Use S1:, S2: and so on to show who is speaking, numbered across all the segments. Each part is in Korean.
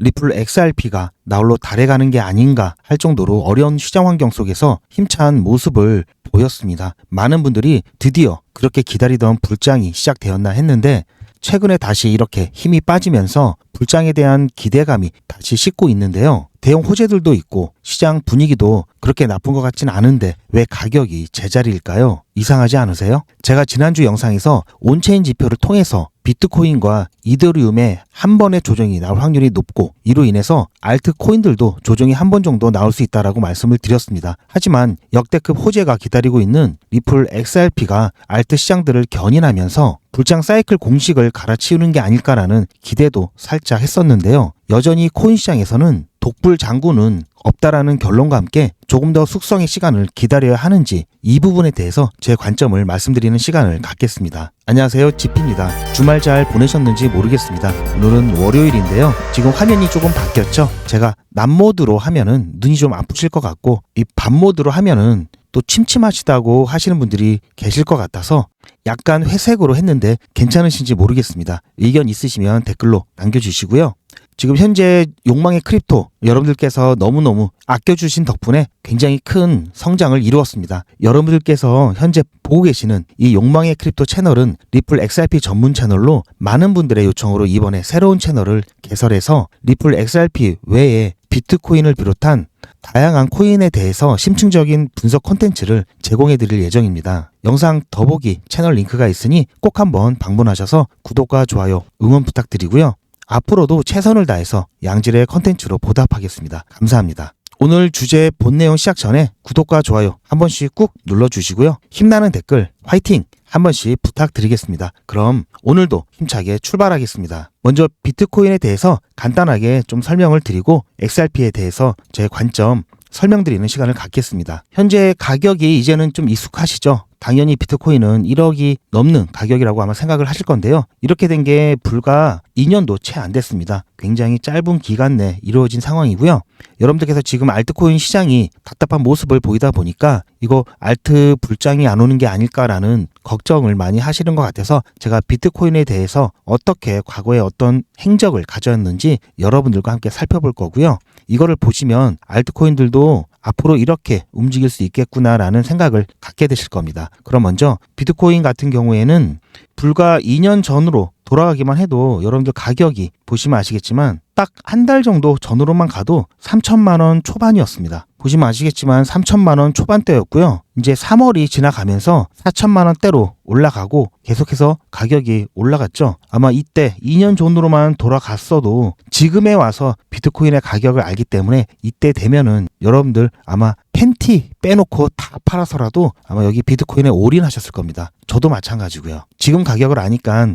S1: 리플 XRP가 나홀로 달에 가는 게 아닌가 할 정도로 어려운 시장 환경 속에서 힘찬 모습을 보였습니다. 많은 분들이 드디어 그렇게 기다리던 불장이 시작되었나 했는데 최근에 다시 이렇게 힘이 빠지면서 불장에 대한 기대감이 다시 씻고 있는데요. 대형 호재들도 있고 시장 분위기도 그렇게 나쁜 것 같진 않은데 왜 가격이 제자리일까요? 이상하지 않으세요? 제가 지난주 영상에서 온체인 지표를 통해서 비트코인과 이더리움의 한 번의 조정이 나올 확률이 높고 이로 인해서 알트 코인들도 조정이 한 번 정도 나올 수 있다라고 말씀을 드렸습니다. 하지만 역대급 호재가 기다리고 있는 리플 XRP가 알트 시장들을 견인하면서 불장 사이클 공식을 갈아치우는 게 아닐까라는 기대도 살짝 했었는데요. 여전히 코인 시장에서는 독불 장군은 없다라는 결론과 함께 조금 더 숙성의 시간을 기다려야 하는지 이 부분에 대해서 제 관점을 말씀드리는 시간을 갖겠습니다. 안녕하세요. 지피입니다. 주말 잘 보내셨는지 모르겠습니다. 오늘은 월요일인데요. 지금 화면이 조금 바뀌었죠? 제가 낮 모드로 하면은 눈이 좀 아프실 것 같고 이 밤 모드로 하면은 또 침침하시다고 하시는 분들이 계실 것 같아서 약간 회색으로 했는데 괜찮으신지 모르겠습니다. 의견 있으시면 댓글로 남겨주시고요. 지금 현재 욕망의 크립토 여러분들께서 너무너무 아껴주신 덕분에 굉장히 큰 성장을 이루었습니다. 여러분들께서 현재 보고 계시는 이 욕망의 크립토 채널은 리플 XRP 전문 채널로 많은 분들의 요청으로 이번에 새로운 채널을 개설해서 리플 XRP 외에 비트코인을 비롯한 다양한 코인에 대해서 심층적인 분석 콘텐츠를 제공해 드릴 예정입니다. 영상 더보기 채널 링크가 있으니 꼭 한번 방문하셔서 구독과 좋아요 응원 부탁드리고요. 앞으로도 최선을 다해서 양질의 컨텐츠로 보답하겠습니다. 감사합니다. 오늘 주제 본 내용 시작 전에 구독과 좋아요 한 번씩 꾹 눌러주시고요. 힘나는 댓글 화이팅 한 번씩 부탁드리겠습니다. 그럼 오늘도 힘차게 출발하겠습니다. 먼저 비트코인에 대해서 간단하게 좀 설명을 드리고 XRP에 대해서 제 관점 설명드리는 시간을 갖겠습니다. 현재 가격이 이제는 좀 익숙하시죠? 당연히 비트코인은 1억이 넘는 가격이라고 아마 생각을 하실 건데요. 이렇게 된 게 불과 2년도 채 안 됐습니다. 굉장히 짧은 기간 내 이루어진 상황이고요. 여러분들께서 지금 알트코인 시장이 답답한 모습을 보이다 보니까 이거 알트 불장이 안 오는 게 아닐까라는 걱정을 많이 하시는 것 같아서 제가 비트코인에 대해서 어떻게 과거에 어떤 행적을 가져왔는지 여러분들과 함께 살펴볼 거고요. 이거를 보시면 알트코인들도 앞으로 이렇게 움직일 수 있겠구나라는 생각을 갖게 되실 겁니다. 그럼 먼저 비트코인 같은 경우에는 불과 2년 전으로 돌아가기만 해도 여러분들 가격이 보시면 아시겠지만 딱 한 달 정도 전으로만 가도 3천만 원 초반이었습니다. 보시면 아시겠지만 3천만 원 초반대였고요. 이제 3월이 지나가면서 4천만 원대로 올라가고 계속해서 가격이 올라갔죠. 아마 이때 2년 전으로만 돌아갔어도 지금에 와서 비트코인의 가격을 알기 때문에 이때 되면은 여러분들 아마 팬티 빼놓고 다 팔아서라도 아마 여기 비트코인에 올인하셨을 겁니다. 저도 마찬가지고요. 지금 가격을 아니까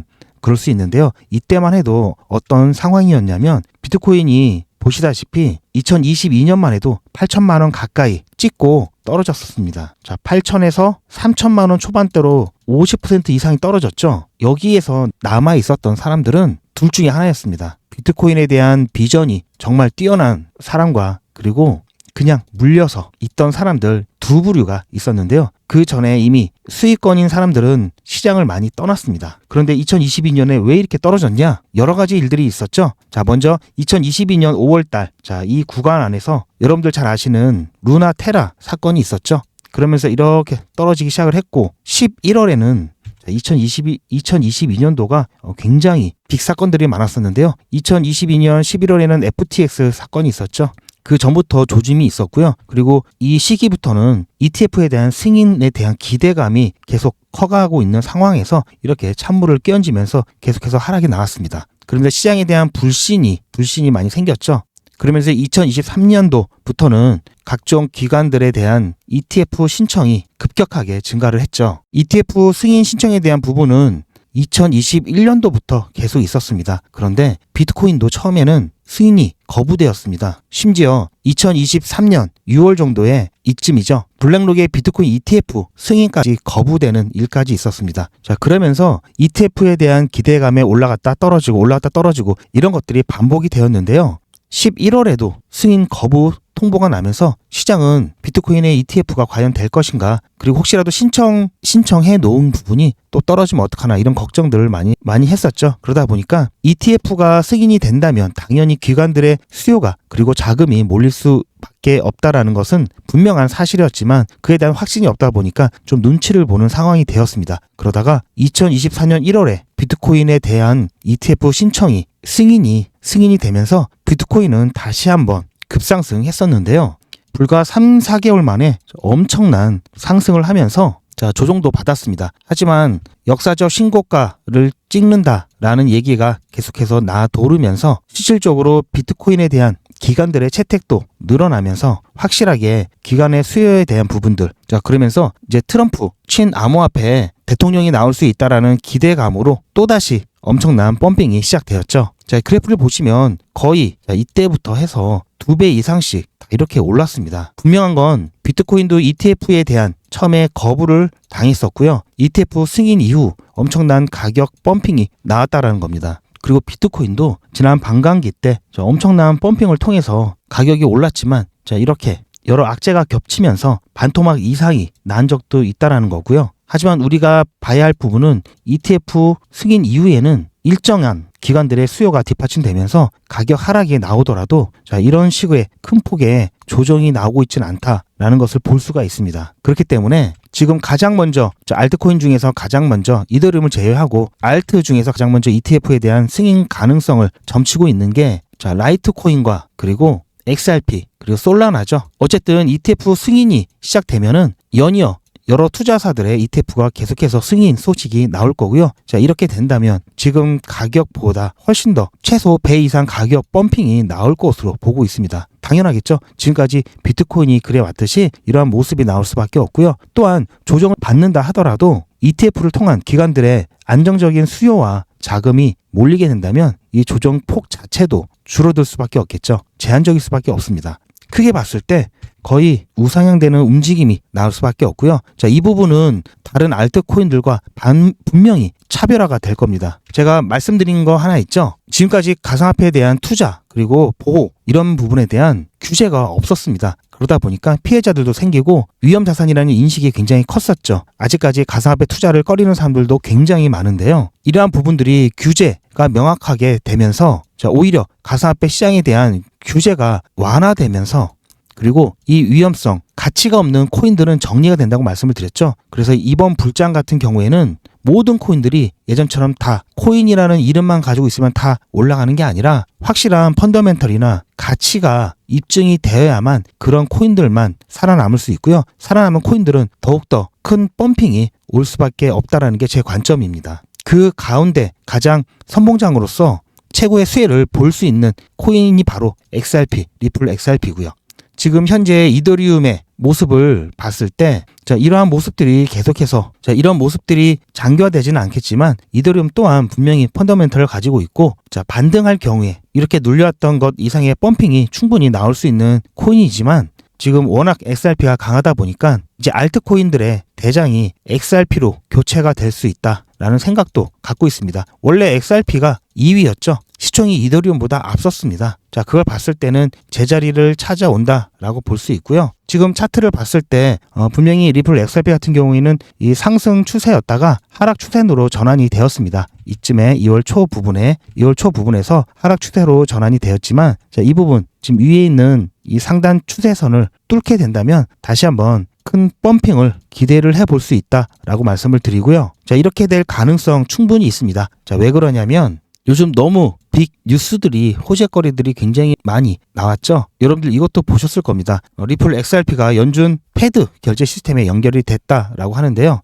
S1: 그럴 수 있는데요. 이때만 해도 어떤 상황이었냐면 비트코인이 보시다시피 2022년만 해도 8천만 원 가까이 찍고 떨어졌었습니다. 자, 8천에서 3천만 원 초반대로 50% 이상이 떨어졌죠. 여기에서 남아 있었던 사람들은 둘 중에 하나였습니다. 비트코인에 대한 비전이 정말 뛰어난 사람과 그리고 그냥 물려서 있던 사람들 두 부류가 있었는데요. 그 전에 이미 수익권인 사람들은 시장을 많이 떠났습니다. 그런데 2022년에 왜 이렇게 떨어졌냐? 여러 가지 일들이 있었죠. 자, 먼저 2022년 5월 달, 자, 이 구간 안에서 여러분들 잘 아시는 루나 테라 사건이 있었죠. 그러면서 이렇게 떨어지기 시작을 했고 11월에는 2022, 2022년도가 굉장히 빅 사건들이 많았었는데요. 2022년 11월에는 FTX 사건이 있었죠. 그 전부터 조짐이 있었고요. 그리고 이 시기부터는 ETF에 대한 승인에 대한 기대감이 계속 커가고 있는 상황에서 이렇게 찬물을 끼얹으면서 계속해서 하락이 나왔습니다. 그런데 시장에 대한 불신이 불신이 많이 생겼죠. 그러면서 2023년도부터는 각종 기관들에 대한 ETF 신청이 급격하게 증가를 했죠. ETF 승인 신청에 대한 부분은 2021년도부터 계속 있었습니다. 그런데 비트코인도 처음에는 승인이 거부되었습니다. 심지어 2023년 6월 정도에 이쯤이죠. 블랙록의 비트코인 ETF 승인까지 거부되는 일까지 있었습니다. 자, 그러면서 ETF에 대한 기대감에 올라갔다 떨어지고 올라갔다 떨어지고 이런 것들이 반복이 되었는데요. 11월에도 승인 거부 통보가 나면서 시장은 비트코인의 ETF가 과연 될 것인가 그리고 혹시라도 신청 신청해 놓은 부분이 또 떨어지면 어떡하나 이런 걱정들을 많이 많이 했었죠. 그러다 보니까 ETF가 승인이 된다면 당연히 기관들의 수요가 그리고 자금이 몰릴 수밖에 없다라는 것은 분명한 사실이었지만 그에 대한 확신이 없다 보니까 좀 눈치를 보는 상황이 되었습니다. 그러다가 2024년 1월에 비트코인에 대한 ETF 신청이 승인이 승인이 되면서 비트코인은 다시 한번 급상승했었는데요. 불과 3, 4개월 만에 엄청난 상승을 하면서 자, 조정도 받았습니다. 하지만 역사적 신고가를 찍는다라는 얘기가 계속해서 나도르면서 실질적으로 비트코인에 대한 기관들의 채택도 늘어나면서 확실하게 기관의 수요에 대한 부분들 자 그러면서 이제 트럼프 친 암호화폐 대통령이 나올 수 있다라는 기대감으로 또다시 엄청난 펌핑이 시작되었죠. 자 그래프를 보시면 거의 자, 이때부터 해서 두 배 이상씩 다 이렇게 올랐습니다. 분명한 건 비트코인도 ETF에 대한 처음에 거부를 당했었고요. ETF 승인 이후 엄청난 가격 펌핑이 나왔다라는 겁니다. 그리고 비트코인도 지난 반감기 때 엄청난 펌핑을 통해서 가격이 올랐지만 자 이렇게 여러 악재가 겹치면서 반토막 이상이 난 적도 있다라는 거고요. 하지만 우리가 봐야 할 부분은 ETF 승인 이후에는 일정한 기관들의 수요가 뒷받침되면서 가격 하락이 나오더라도 자 이런 식의 큰 폭의 조정이 나오고 있지는 않다라는 것을 볼 수가 있습니다. 그렇기 때문에 지금 가장 먼저 자, 알트코인 중에서 가장 먼저 이더리움을 제외하고 알트 중에서 가장 먼저 ETF에 대한 승인 가능성을 점치고 있는 게 자, 라이트코인과 그리고 XRP 그리고 솔라나죠. 어쨌든 ETF 승인이 시작되면은 연이어 여러 투자사들의 ETF가 계속해서 승인 소식이 나올 거고요. 자, 이렇게 된다면 지금 가격보다 훨씬 더 최소 배 이상 가격 펌핑이 나올 것으로 보고 있습니다. 당연하겠죠. 지금까지 비트코인이 그래 왔듯이 이러한 모습이 나올 수밖에 없고요. 또한 조정을 받는다 하더라도 ETF를 통한 기관들의 안정적인 수요와 자금이 몰리게 된다면 이 조정 폭 자체도 줄어들 수밖에 없겠죠. 제한적일 수밖에 없습니다. 크게 봤을 때 거의 우상향되는 움직임이 나올 수밖에 없고요. 자, 이 부분은 다른 알트코인들과 반, 분명히 차별화가 될 겁니다. 제가 말씀드린 거 하나 있죠. 지금까지 가상화폐에 대한 투자 그리고 보호 이런 부분에 대한 규제가 없었습니다. 그러다 보니까 피해자들도 생기고 위험 자산이라는 인식이 굉장히 컸었죠. 아직까지 가상화폐 투자를 꺼리는 사람들도 굉장히 많은데요. 이러한 부분들이 규제가 명확하게 되면서 자, 오히려 가상화폐 시장에 대한 규제가 완화되면서 그리고 이 위험성, 가치가 없는 코인들은 정리가 된다고 말씀을 드렸죠. 그래서 이번 불장 같은 경우에는 모든 코인들이 예전처럼 다 코인이라는 이름만 가지고 있으면 다 올라가는 게 아니라 확실한 펀더멘털이나 가치가 입증이 되어야만 그런 코인들만 살아남을 수 있고요. 살아남은 코인들은 더욱더 큰 펌핑이 올 수밖에 없다라는 게 제 관점입니다. 그 가운데 가장 선봉장으로서 최고의 수혜를 볼 수 있는 코인이 바로 XRP, 리플 XRP고요. 지금 현재 이더리움의 모습을 봤을 때, 자, 이러한 모습들이 계속해서, 자, 이런 모습들이 장기화되지는 않겠지만, 이더리움 또한 분명히 펀더멘털을 가지고 있고, 자, 반등할 경우에 이렇게 눌려왔던 것 이상의 펌핑이 충분히 나올 수 있는 코인이지만, 지금 워낙 XRP가 강하다 보니까 이제 알트코인들의 대장이 XRP로 교체가 될 수 있다라는 생각도 갖고 있습니다. 원래 XRP가 2위였죠. 시총이 이더리움보다 앞섰습니다. 자, 그걸 봤을 때는 제자리를 찾아온다라고 볼 수 있고요. 지금 차트를 봤을 때 어, 분명히 리플 XRP 같은 경우에는 이 상승 추세였다가 하락 추세로 전환이 되었습니다. 이쯤에 2월 초 부분에 2월 초 부분에서 하락 추세로 전환이 되었지만 자, 이 부분 지금 위에 있는 이 상단 추세선을 뚫게 된다면 다시 한번 큰 펌핑을 기대를 해볼 수 있다라고 말씀을 드리고요. 자, 이렇게 될 가능성 충분히 있습니다. 자, 왜 그러냐면 요즘 너무 빅 뉴스들이 호재거리들이 굉장히 많이 나왔죠. 여러분들 이것도 보셨을 겁니다. 어, 리플 XRP가 연준 패드 결제 시스템에 연결이 됐다라고 하는데요.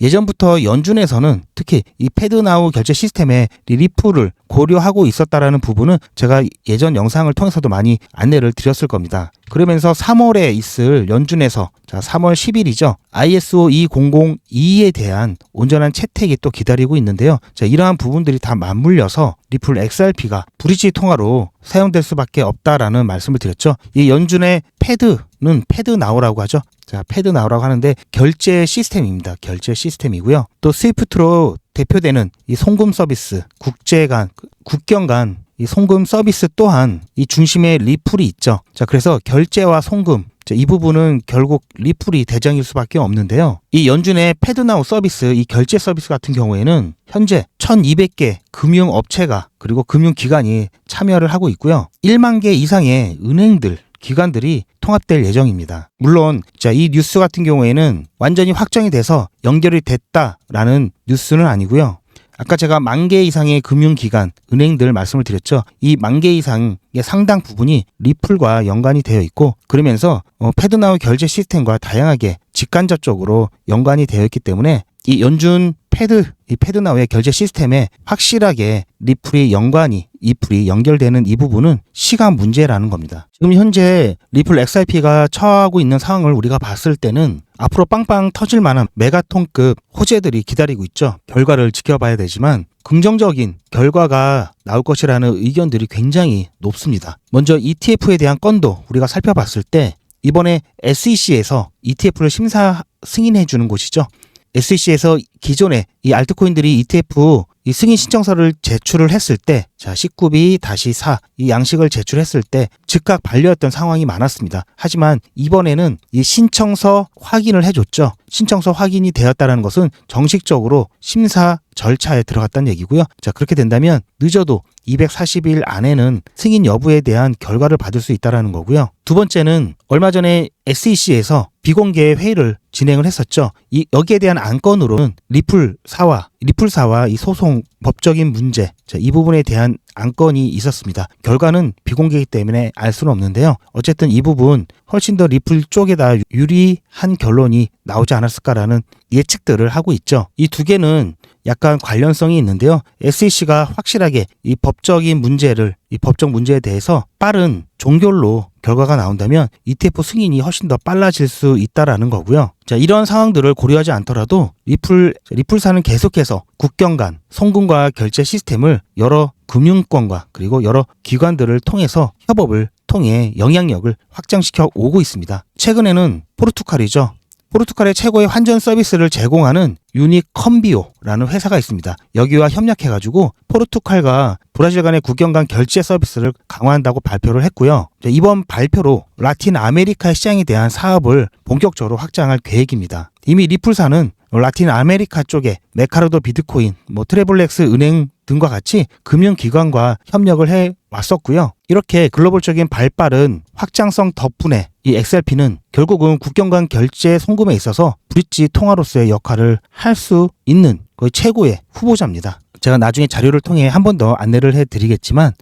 S1: 예전부터 연준에서는 특히 이 패드나우 결제 시스템에 리리프를 고려하고 있었다라는 부분은 제가 예전 영상을 통해서도 많이 안내를 드렸을 겁니다. 그러면서 3월에 있을 연준에서 자 3월 10일이죠. ISO 2002에 대한 온전한 채택이 또 기다리고 있는데요. 자 이러한 부분들이 다 맞물려서 리플 XRP가 브리지 통화로 사용될 수밖에 없다라는 말씀을 드렸죠. 이 연준의 패드 는 패드 나오라고 하죠. 자, 패드 나오라고 하는데 결제 시스템입니다. 결제 시스템이고요. 또 스위프트로 대표되는 이 송금 서비스, 국제 간, 국경 간 이 송금 서비스 또한 이 중심에 리플이 있죠. 자, 그래서 결제와 송금 자, 이 부분은 결국 리플이 대장일 수밖에 없는데요. 이 연준의 패드나우 서비스, 이 결제 서비스 같은 경우에는 현재 1200개 금융업체가 그리고 금융기관이 참여를 하고 있고요. 1만 개 이상의 은행들, 기관들이 통합될 예정입니다. 물론 자, 이 뉴스 같은 경우에는 완전히 확정이 돼서 연결이 됐다라는 뉴스는 아니고요. 아까 제가 만 개 이상의 금융기관, 은행들 말씀을 드렸죠. 이 만 개 이상의 상당 부분이 리플과 연관이 되어 있고 그러면서 어, 패드나우 결제 시스템과 다양하게 직간접적으로 연관이 되어 있기 때문에 이 연준 패드, 이 패드나우의 결제 시스템에 확실하게 리플이 연관이, 리플이 연결되는 이 부분은 시간 문제라는 겁니다. 지금 현재 리플 XRP가 처하고 있는 상황을 우리가 봤을 때는 앞으로 빵빵 터질 만한 메가톤급 호재들이 기다리고 있죠. 결과를 지켜봐야 되지만 긍정적인 결과가 나올 것이라는 의견들이 굉장히 높습니다. 먼저 ETF에 대한 건도 우리가 살펴봤을 때 이번에 SEC에서 ETF를 심사 승인해 주는 곳이죠. SEC에서 기존에 이 알트코인들이 ETF 이 승인 신청서를 제출을 했을 때, 자, 19비 다시 4, 이 양식을 제출했을 때 즉각 반려했던 상황이 많았습니다. 하지만 이번에는 이 신청서 확인을 해줬죠. 신청서 확인이 되었다는 것은 정식적으로 심사 절차에 들어갔다는 얘기고요. 자, 그렇게 된다면 늦어도 240일 안에는 승인 여부에 대한 결과를 받을 수 있다라는 거고요. 두 번째는 얼마 전에 SEC에서 비공개 회의를 진행을 했었죠. 이 여기에 대한 안건으로는 리플사와 리플사와 이 소송 법적인 문제 자, 이 부분에 대한 안건이 있었습니다. 결과는 비공개이기 때문에 알 수는 없는데요. 어쨌든 이 부분 훨씬 더 리플 쪽에다 유리한 결론이 나오지 않았을까라는 예측들을 하고 있죠. 이 두 개는 약간 관련성이 있는데요. SEC가 확실하게 이 법적인 문제를 이 법적 문제에 대해서 빠른 종결로 결과가 나온다면 ETF 승인이 훨씬 더 빨라질 수 있다라는 거고요. 자, 이런 상황들을 고려하지 않더라도 리플 리플사는 계속해서 국경 간 송금과 결제 시스템을 여러 금융권과 그리고 여러 기관들을 통해서 협업을 통해 영향력을 확장시켜 오고 있습니다. 최근에는 포르투갈이죠. 포르투갈의 최고의 환전 서비스를 제공하는 유니컨비오라는 회사가 있습니다. 여기와 협력해가지고 포르투갈과 브라질 간의 국경 간 결제 서비스를 강화한다고 발표를 했고요. 이번 발표로 라틴 아메리카 시장에 대한 사업을 본격적으로 확장할 계획입니다. 이미 리플사는 라틴 아메리카 쪽에 메카르도 비트코인, 뭐 트래블렉스 은행 등과 같이 금융기관과 협력을 해 왔었고요. 이렇게 글로벌적인 발빠른 확장성 덕분에 이 XRP는 결국은 국경 간 결제 송금에 있어서 브릿지 통화로서의 역할을 할 수 있는 거의 최고의 후보자입니다. 제가 나중에 자료를 통해 한 번 더 안내를 해 드리겠지만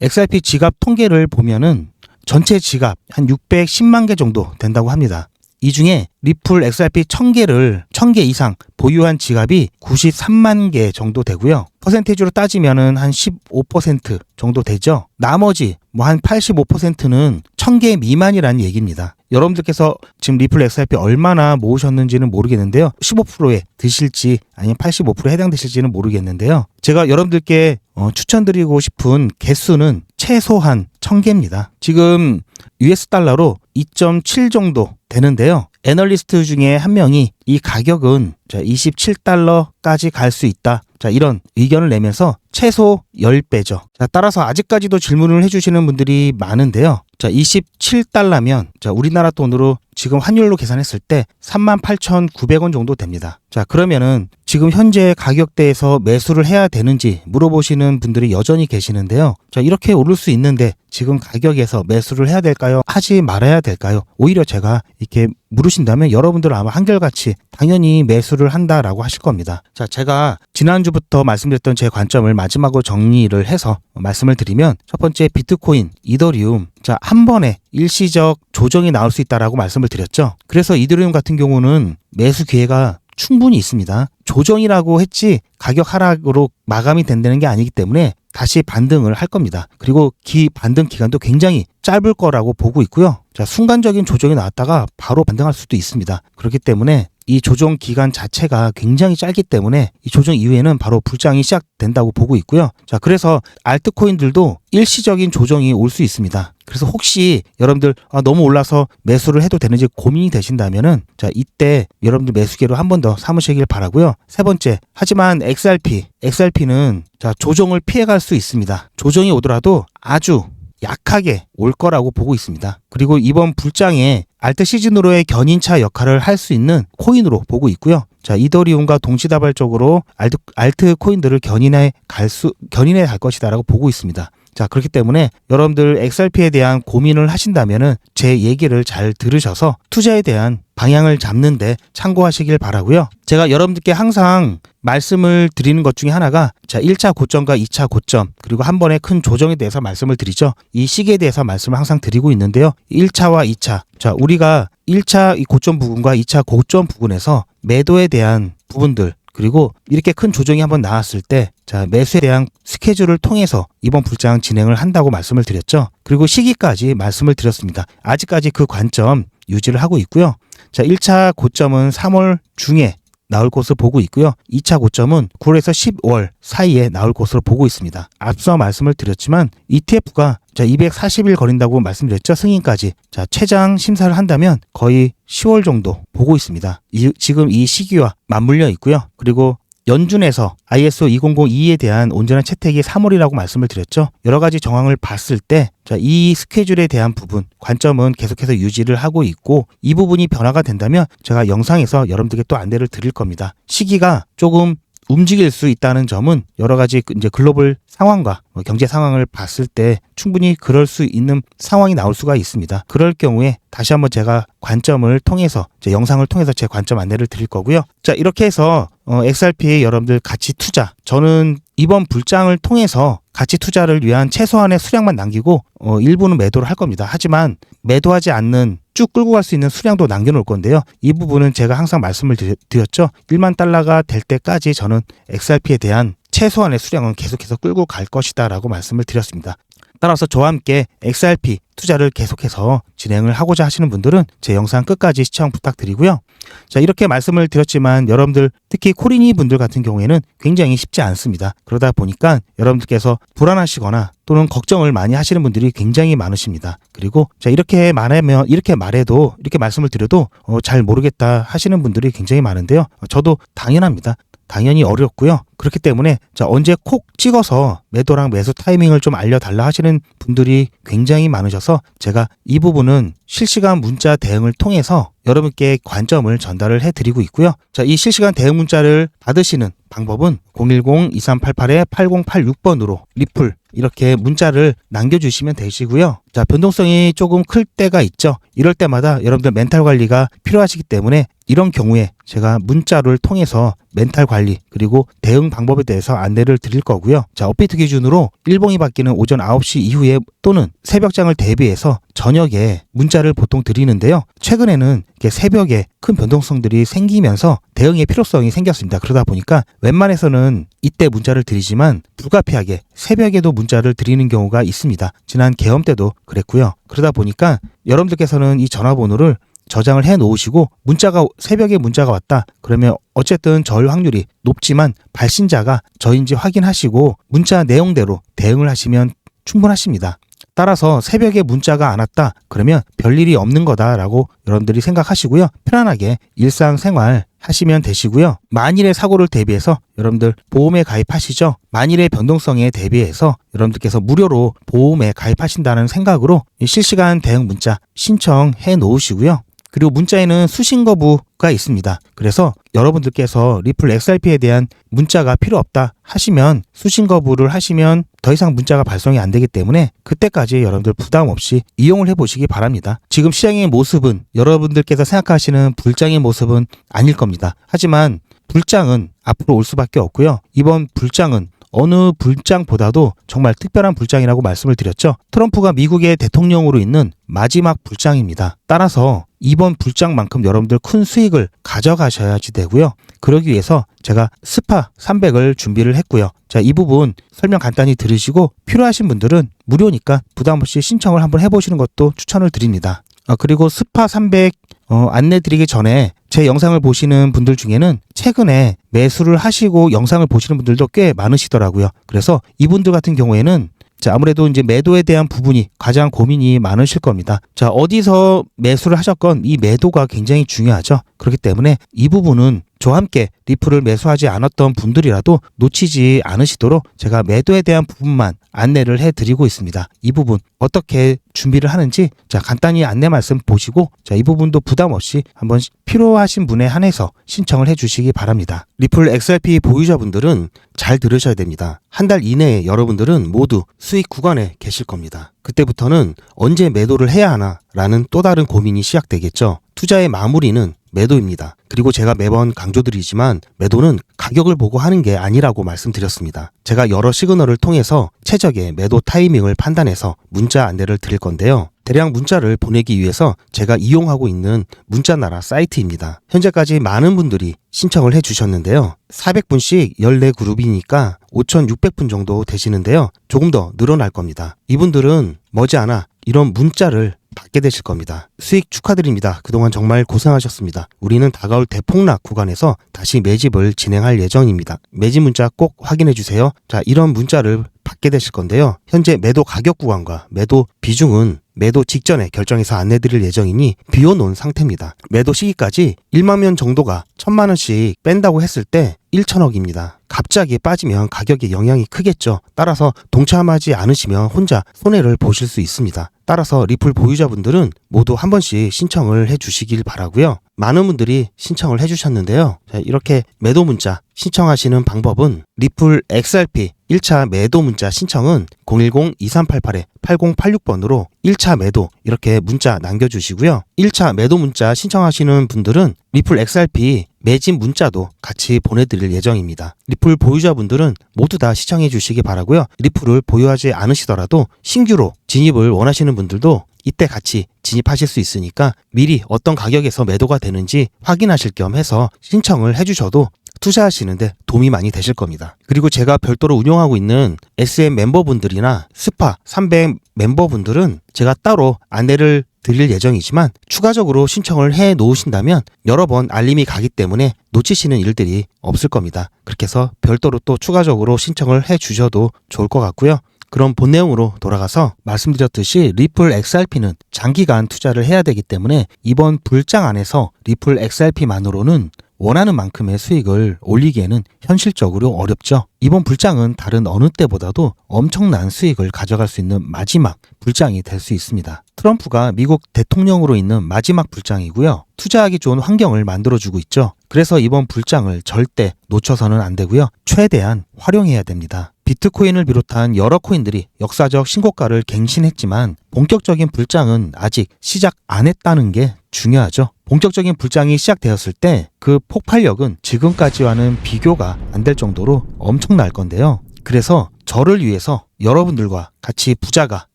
S1: XRP 지갑 통계를 보면은 전체 지갑 한 610만 개 정도 된다고 합니다. 이 중에 리플 XRP 1000개를 1000개 이상 보유한 지갑이 93만 개 정도 되고요. 퍼센테이지로 따지면은 한 15% 정도 되죠. 나머지 뭐 한 85%는 1000개 미만이라는 얘기입니다. 여러분들께서 지금 리플 XRP 얼마나 모으셨는지는 모르겠는데요. 15%에 드실지 아니면 85%에 해당되실지는 모르겠는데요. 제가 여러분들께 어, 추천드리고 싶은 개수는 최소한 1000개입니다. 지금 US 달러로 2.7 정도 되는데요. 애널리스트 중에 한 명이 이 가격은 27달러까지 갈 수 있다. 자, 이런 의견을 내면서 최소 10배죠. 자, 따라서 아직까지도 질문을 해주시는 분들이 많은데요. 자, 27달러면, 자, 우리나라 돈으로 지금 환율로 계산했을 때 38,900원 정도 됩니다. 자, 그러면은 지금 현재 가격대에서 매수를 해야 되는지 물어보시는 분들이 여전히 계시는데요. 자, 이렇게 오를 수 있는데 지금 가격에서 매수를 해야 될까요? 하지 말아야 될까요? 오히려 제가 이렇게 물으신다면 여러분들은 아마 한결같이 당연히 매수를 한다라고 하실 겁니다. 자, 제가 지난주부터 말씀드렸던 제 관점을 마지막으로 정리를 해서 말씀을 드리면 첫 번째 비트코인, 이더리움. 자, 한 번에 일시적 조정이 나올 수 있다라고 말씀을 드렸죠. 그래서 이더리움 같은 경우는 매수 기회가 충분히 있습니다. 조정이라고 했지 가격 하락으로 마감이 된다는 게 아니기 때문에 다시 반등을 할 겁니다. 그리고 기 반등 기간도 굉장히 짧을 거라고 보고 있고요. 자, 순간적인 조정이 나왔다가 바로 반등할 수도 있습니다. 그렇기 때문에 이 조정 기간 자체가 굉장히 짧기 때문에 이 조정 이후에는 바로 불장이 시작된다고 보고 있고요. 자, 그래서 알트코인들도 일시적인 조정이 올 수 있습니다. 그래서 혹시 여러분들 아, 너무 올라서 매수를 해도 되는지 고민이 되신다면은 자 이때 여러분들 매수기로 한 번 더 삼으시길 바라고요. 세 번째 하지만 XRP XRP는 자 조정을 피해갈 수 있습니다. 조정이 오더라도 아주 약하게 올 거라고 보고 있습니다. 그리고 이번 불장에 알트 시즌으로의 견인차 역할을 할 수 있는 코인으로 보고 있고요. 자, 이더리움과 동시다발적으로 알트, 알트 코인들을 견인해 갈 수, 견인해 갈 것이다라고 보고 있습니다. 자, 그렇기 때문에 여러분들 XRP에 대한 고민을 하신다면은 제 얘기를 잘 들으셔서 투자에 대한 방향을 잡는데 참고하시길 바라고요. 제가 여러분들께 항상 말씀을 드리는 것 중에 하나가 자, 1차 고점과 2차 고점 그리고 한 번의 큰 조정에 대해서 말씀을 드리죠. 이 시기에 대해서 말씀을 항상 드리고 있는데요. 1차와 2차. 자, 우리가 1차 이 고점 부분과 2차 고점 부분에서 매도에 대한 부분들 그리고 이렇게 큰 조정이 한번 나왔을 때, 자, 매수에 대한 스케줄을 통해서 이번 불장 진행을 한다고 말씀을 드렸죠. 그리고 시기까지 말씀을 드렸습니다. 아직까지 그 관점 유지를 하고 있고요. 자, 1차 고점은 3월 중에 나올 것으로 보고 있고요. 2차 고점은 9월에서 10월 사이에 나올 것으로 보고 있습니다. 앞서 말씀을 드렸지만 ETF가 자 240일 걸린다고 말씀드렸죠. 승인까지. 자, 최장 심사를 한다면 거의 10월 정도 보고 있습니다. 이, 지금 이 시기와 맞물려 있고요. 그리고 연준에서 ISO 2002에 대한 온전한 채택이 3월이라고 말씀을 드렸죠. 여러 가지 정황을 봤을 때, 자, 이 스케줄에 대한 부분, 관점은 계속해서 유지를 하고 있고, 이 부분이 변화가 된다면 제가 영상에서 여러분들께 또 안내를 드릴 겁니다. 시기가 조금 움직일 수 있다는 점은 여러 가지 그 이제 글로벌 상황과 뭐 경제 상황을 봤을 때 충분히 그럴 수 있는 상황이 나올 수가 있습니다. 그럴 경우에 다시 한번 제가 관점을 통해서 제 영상을 통해서 제 관점 안내를 드릴 거고요. 자 이렇게 해서 어, XRP에 여러분들 같이 투자 저는 이번 불장을 통해서 가치 투자를 위한 최소한의 수량만 남기고 어, 일부는 매도를 할 겁니다. 하지만 매도하지 않는 쭉 끌고 갈 수 있는 수량도 남겨놓을 건데요. 이 부분은 제가 항상 말씀을 드렸죠. 1만 달러가 될 때까지 저는 XRP에 대한 최소한의 수량은 계속해서 끌고 갈 것이다 라고 말씀을 드렸습니다. 따라서 저와 함께 XRP 투자를 계속해서 진행을 하고자 하시는 분들은 제 영상 끝까지 시청 부탁드리고요. 자, 이렇게 말씀을 드렸지만 여러분들 특히 코리니 분들 같은 경우에는 굉장히 쉽지 않습니다. 그러다 보니까 여러분들께서 불안하시거나 또는 걱정을 많이 하시는 분들이 굉장히 많으십니다. 그리고 자 이렇게 말하면 이렇게 말해도 이렇게 말씀을 드려도 어, 잘 모르겠다 하시는 분들이 굉장히 많은데요. 어, 저도 당연합니다. 당연히 어렵고요. 그렇기 때문에 자 언제 콕 찍어서 매도랑 매수 타이밍을 좀 알려달라 하시는 분들이 굉장히 많으셔서 제가 이 부분은 실시간 문자 대응을 통해서 여러분께 관점을 전달을 해드리고 있고요. 자, 이 실시간 대응 문자를 받으시는 방법은 010-2388-8086번으로 리플 이렇게 문자를 남겨주시면 되시고요. 자, 변동성이 조금 클 때가 있죠. 이럴 때마다 여러분들 멘탈 관리가 필요하시기 때문에 이런 경우에 제가 문자를 통해서 멘탈 관리 그리고 대응 방법에 대해서 안내를 드릴 거고요. 자, 업비트 기준으로 일봉이 바뀌는 오전 9시 이후에 또는 새벽장을 대비해서 저녁에 문자를 보통 드리는데요. 최근에는 새벽에 큰 변동성들이 생기면서 대응의 필요성이 생겼습니다. 그러다 보니까 웬만해서는 이때 문자를 드리지만 불가피하게 새벽에도 문자를 드리는 경우가 있습니다. 지난 개엄 때도 그랬고요. 그러다 보니까 여러분들께서는 이 전화번호를 저장을 해 놓으시고 문자가 새벽에 문자가 왔다 그러면 어쨌든 저일 확률이 높지만 발신자가 저인지 확인하시고 문자 내용대로 대응을 하시면 충분하십니다. 따라서 새벽에 문자가 안 왔다 그러면 별일이 없는 거다라고 여러분들이 생각하시고요. 편안하게 일상생활 하시면 되시고요. 만일의 사고를 대비해서 여러분들 보험에 가입하시죠. 만일의 변동성에 대비해서 여러분들께서 무료로 보험에 가입하신다는 생각으로 실시간 대응 문자 신청해 놓으시고요. 그리고 문자에는 수신 거부가 있습니다. 그래서 여러분들께서 리플 XRP에 대한 문자가 필요 없다 하시면 수신 거부를 하시면 더 이상 문자가 발송이 안 되기 때문에 그때까지 여러분들 부담 없이 이용을 해보시기 바랍니다. 지금 시장의 모습은 여러분들께서 생각하시는 불장의 모습은 아닐 겁니다. 하지만 불장은 앞으로 올 수밖에 없고요. 이번 불장은 어느 불장보다도 정말 특별한 불장이라고 말씀을 드렸죠. 트럼프가 미국의 대통령으로 있는 마지막 불장입니다. 따라서 이번 불장만큼 여러분들 큰 수익을 가져가셔야지 되고요. 그러기 위해서 제가 스파 300을 준비를 했고요. 자, 이 부분 설명 간단히 들으시고 필요하신 분들은 무료니까 부담 없이 신청을 한번 해보시는 것도 추천을 드립니다. 아, 그리고 스파 300 어, 안내 드리기 전에 제 영상을 보시는 분들 중에는 최근에 매수를 하시고 영상을 보시는 분들도 꽤 많으시더라고요. 그래서 이분들 같은 경우에는 자, 아무래도 이제 매도에 대한 부분이 가장 고민이 많으실 겁니다. 자, 어디서 매수를 하셨건 이 매도가 굉장히 중요하죠. 그렇기 때문에 이 부분은 저와 함께 리플을 매수하지 않았던 분들이라도 놓치지 않으시도록 제가 매도에 대한 부분만 안내를 해 드리고 있습니다. 이 부분 어떻게 준비를 하는지 자, 간단히 안내 말씀 보시고 자, 이 부분도 부담 없이 한번 필요하신 분에 한해서 신청을 해 주시기 바랍니다. 리플 XRP 보유자분들은 잘 들으셔야 됩니다. 한 달 이내에 여러분들은 모두 수익 구간에 계실 겁니다. 그때부터는 언제 매도를 해야 하나 라는 또 다른 고민이 시작되겠죠. 투자의 마무리는 매도입니다. 그리고 제가 매번 강조드리지만 매도는 가격을 보고 하는 게 아니라고 말씀드렸습니다. 제가 여러 시그널을 통해서 최적의 매도 타이밍을 판단해서 문자 안내를 드릴 건데요. 대량 문자를 보내기 위해서 제가 이용하고 있는 문자나라 사이트입니다. 현재까지 많은 분들이 신청을 해 주셨는데요. 400분씩 14그룹이니까 5,600분 정도 되시는데요. 조금 더 늘어날 겁니다. 이분들은 머지않아 이런 문자를 받게 되실 겁니다. 수익 축하드립니다. 그동안 정말 고생하셨습니다. 우리는 다가올 대폭락 구간에서 다시 매집을 진행할 예정입니다. 매집 문자 꼭 확인해 주세요. 자, 이런 문자를 받게 되실 건데요. 현재 매도 가격 구간과 매도 비중은 매도 직전에 결정해서 안내드릴 예정이니 비워놓은 상태입니다. 매도 시기까지 1만 명 정도가 1천만 원씩 뺀다고 했을 때 1천억입니다. 갑자기 빠지면 가격에 영향이 크겠죠. 따라서 동참하지 않으시면 혼자 손해를 보실 수 있습니다. 따라서 리플 보유자분들은 모두 한 번씩 신청을 해 주시길 바라고요. 많은 분들이 신청을 해 주셨는데요. 자, 이렇게 매도 문자 신청하시는 방법은 리플 XRP 1차 매도 문자 신청은 010-2388-8086번으로 1차 매도 이렇게 문자 남겨주시고요. 1차 매도 문자 신청하시는 분들은 리플 XRP 매진 문자도 같이 보내드릴 예정입니다. 리플 보유자분들은 모두 다 시청해 주시기 바라고요. 리플을 보유하지 않으시더라도 신규로 진입을 원하시는 분들도 이때 같이 진입하실 수 있으니까 미리 어떤 가격에서 매도가 되는지 확인하실 겸 해서 신청을 해주셔도 투자하시는데 도움이 많이 되실 겁니다. 그리고 제가 별도로 운영하고 있는 SM 멤버분들이나 스파 300 멤버분들은 제가 따로 안내를 드릴 예정이지만 추가적으로 신청을 해 놓으신다면 여러 번 알림이 가기 때문에 놓치시는 일들이 없을 겁니다. 그렇게 해서 별도로 또 추가적으로 신청을 해 주셔도 좋을 것 같고요. 그럼 본 내용으로 돌아가서 말씀드렸듯이 리플 XRP는 장기간 투자를 해야 되기 때문에 이번 불장 안에서 리플 XRP만으로는 원하는 만큼의 수익을 올리기에는 현실적으로 어렵죠. 이번 불장은 다른 어느 때보다도 엄청난 수익을 가져갈 수 있는 마지막 불장이 될 수 있습니다. 트럼프가 미국 대통령으로 있는 마지막 불장이고요. 투자하기 좋은 환경을 만들어주고 있죠. 그래서 이번 불장을 절대 놓쳐서는 안 되고요. 최대한 활용해야 됩니다. 비트코인을 비롯한 여러 코인들이 역사적 신고가를 갱신했지만 본격적인 불장은 아직 시작 안 했다는 게 중요하죠. 본격적인 불장이 시작되었을 때 그 폭발력은 지금까지와는 비교가 안 될 정도로 엄청날 건데요. 그래서 저를 위해서 여러분들과 같이 부자가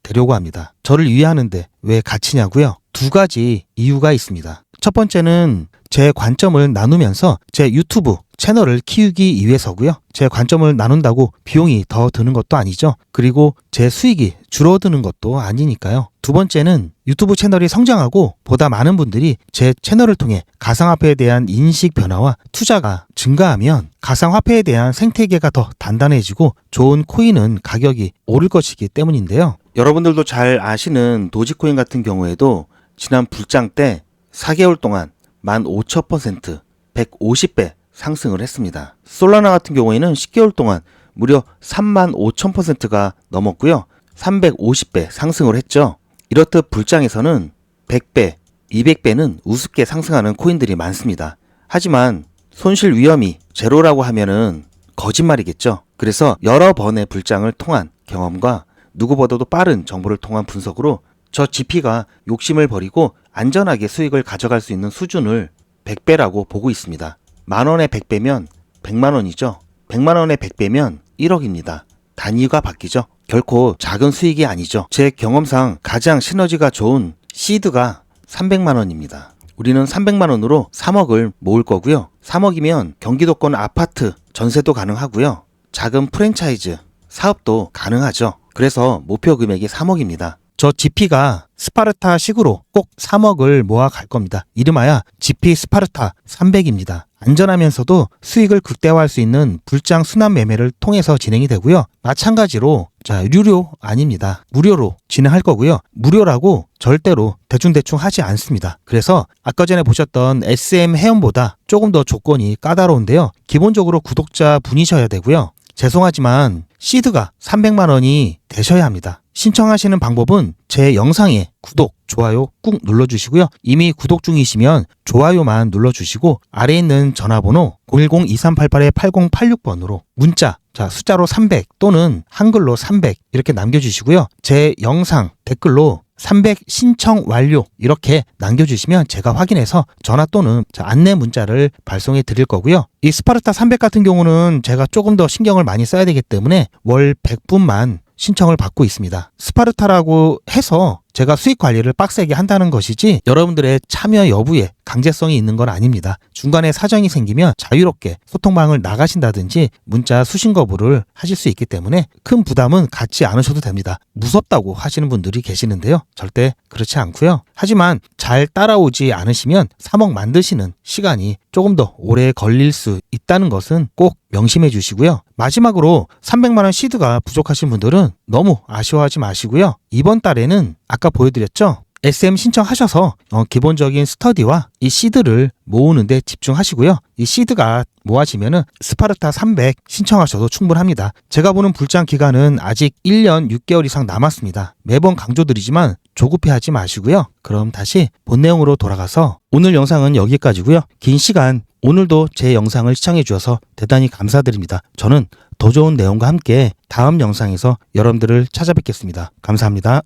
S1: 되려고 합니다. 저를 위하는데 왜 같이냐고요? 두 가지 이유가 있습니다. 첫 번째는 제 관점을 나누면서 제 유튜브 채널을 키우기 위해서고요. 제 관점을 나눈다고 비용이 더 드는 것도 아니죠. 그리고 제 수익이 줄어드는 것도 아니니까요. 두 번째는 유튜브 채널이 성장하고 보다 많은 분들이 제 채널을 통해 가상화폐에 대한 인식 변화와 투자가 증가하면 가상화폐에 대한 생태계가 더 단단해지고 좋은 코인은 가격이 오를 것이기 때문인데요. 여러분들도 잘 아시는 도지코인 같은 경우에도 지난 불장 때 4개월 동안 15,000% 150배 상승을 했습니다. 솔라나 같은 경우에는 10개월 동안 무려 35,000%가 넘었고요. 350배 상승을 했죠. 이렇듯 불장에서는 100배, 200배는 우습게 상승하는 코인들이 많습니다. 하지만 손실 위험이 제로라고 하면은 거짓말이겠죠. 그래서 여러 번의 불장을 통한 경험과 누구보다도 빠른 정보를 통한 분석으로 저 GP가 욕심을 버리고 안전하게 수익을 가져갈 수 있는 수준을 100배라고 보고 있습니다. 만 원에 100배면 100만 원이죠. 100만 원에 100배면 1억입니다. 단위가 바뀌죠. 결코 작은 수익이 아니죠. 제 경험상 가장 시너지가 좋은 시드가 300만 원입니다. 우리는 300만 원으로 3억을 모을 거고요. 3억이면 경기도권 아파트 전세도 가능하고요. 작은 프랜차이즈 사업도 가능하죠. 그래서 목표 금액이 3억입니다. 저 GP가 스파르타식으로 꼭 3억을 모아 갈 겁니다. 이름하여 GP 스파르타 300입니다. 안전하면서도 수익을 극대화할 수 있는 불장 순환 매매를 통해서 진행이 되고요. 마찬가지로 자 유료 아닙니다. 무료로 진행할 거고요. 무료라고 절대로 대충대충 하지 않습니다. 그래서 아까 전에 보셨던 SM 회원보다 조금 더 조건이 까다로운데요. 기본적으로 구독자 분이셔야 되고요. 죄송하지만 시드가 300만 원이 되셔야 합니다. 신청하시는 방법은 제 영상에 구독, 좋아요 꾹 눌러주시고요. 이미 구독 중이시면 좋아요만 눌러주시고 아래에 있는 전화번호 010-2388-8086번으로 문자 자 숫자로 300 또는 한글로 300 이렇게 남겨주시고요. 제 영상 댓글로 300 신청 완료 이렇게 남겨주시면 제가 확인해서 전화 또는 자, 안내 문자를 발송해 드릴 거고요. 이 스파르타 300 같은 경우는 제가 조금 더 신경을 많이 써야 되기 때문에 월 100분만 신청을 받고 있습니다. 스파르타라고 해서 제가 수익 관리를 빡세게 한다는 것이지 여러분들의 참여 여부에 강제성이 있는 건 아닙니다. 중간에 사정이 생기면 자유롭게 소통방을 나가신다든지 문자 수신 거부를 하실 수 있기 때문에 큰 부담은 갖지 않으셔도 됩니다. 무섭다고 하시는 분들이 계시는데요. 절대 그렇지 않고요. 하지만 잘 따라오지 않으시면 3억 만드시는 시간이 조금 더 오래 걸릴 수 있다는 것은 꼭 명심해 주시고요. 마지막으로 300만 원 시드가 부족하신 분들은 너무 아쉬워하지 마시고요. 이번 달에는 아까 보여드렸죠? SM 신청하셔서 어, 기본적인 스터디와 이 시드를 모으는데 집중하시고요. 이 시드가 모아지면은 스파르타 300 신청하셔도 충분합니다. 제가 보는 불장 기간은 아직 1년 6개월 이상 남았습니다. 매번 강조드리지만 조급해하지 마시고요. 그럼 다시 본 내용으로 돌아가서 오늘 영상은 여기까지고요. 긴 시간 오늘도 제 영상을 시청해 주셔서 대단히 감사드립니다. 저는 더 좋은 내용과 함께 다음 영상에서 여러분들을 찾아뵙겠습니다. 감사합니다.